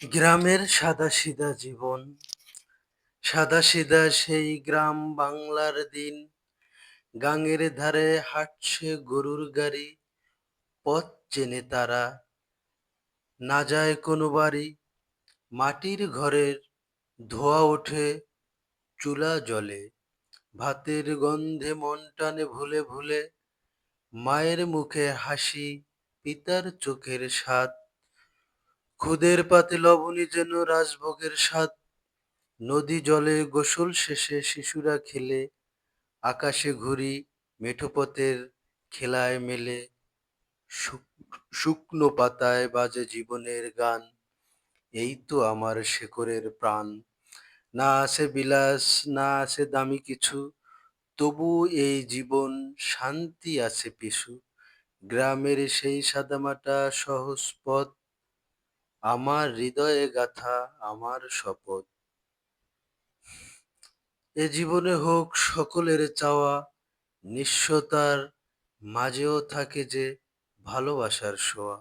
গ্রামের সাদাসিধা জীবন। সাদাসিধা সেই গ্রাম বাংলার দিন। গাঙের ধারে হাঁটছে গরুর গাড়ি। পথ চেনে তারা। না যায় কোনো বাড়ি। মাটির ঘরের ধোয়া ওঠে চুলা জলে। ভাতের গন্ধে মন টানে ভুলে ভুলে। মায়ের মুখে হাসি, পিতার চোখের স্বাদ। খুদের পাতে লবণী যেন রাজভোগের স্বাদ। নদী জলে গোসল শেষে শিশুরা খেলে, আকাশে ঘুরি মেঠোপথের খেলায় মেলে। শুকনো পাতায় বাজে জীবনের গান, এই তো আমার শেকড়ের প্রাণ। না আছে বিলাস, না আছে দামি কিছু, তবু এই জীবন শান্তি আছে পিছু। গ্রামের সেই সাদামাটা সহজ পথ আমার হৃদয়ে গাথা, আমার শপথ। এ জীবনে হোক সকলের চাওয়া নিঃস্বতার মাঝেও থাকে যে ভালোবাসার ছোঁয়া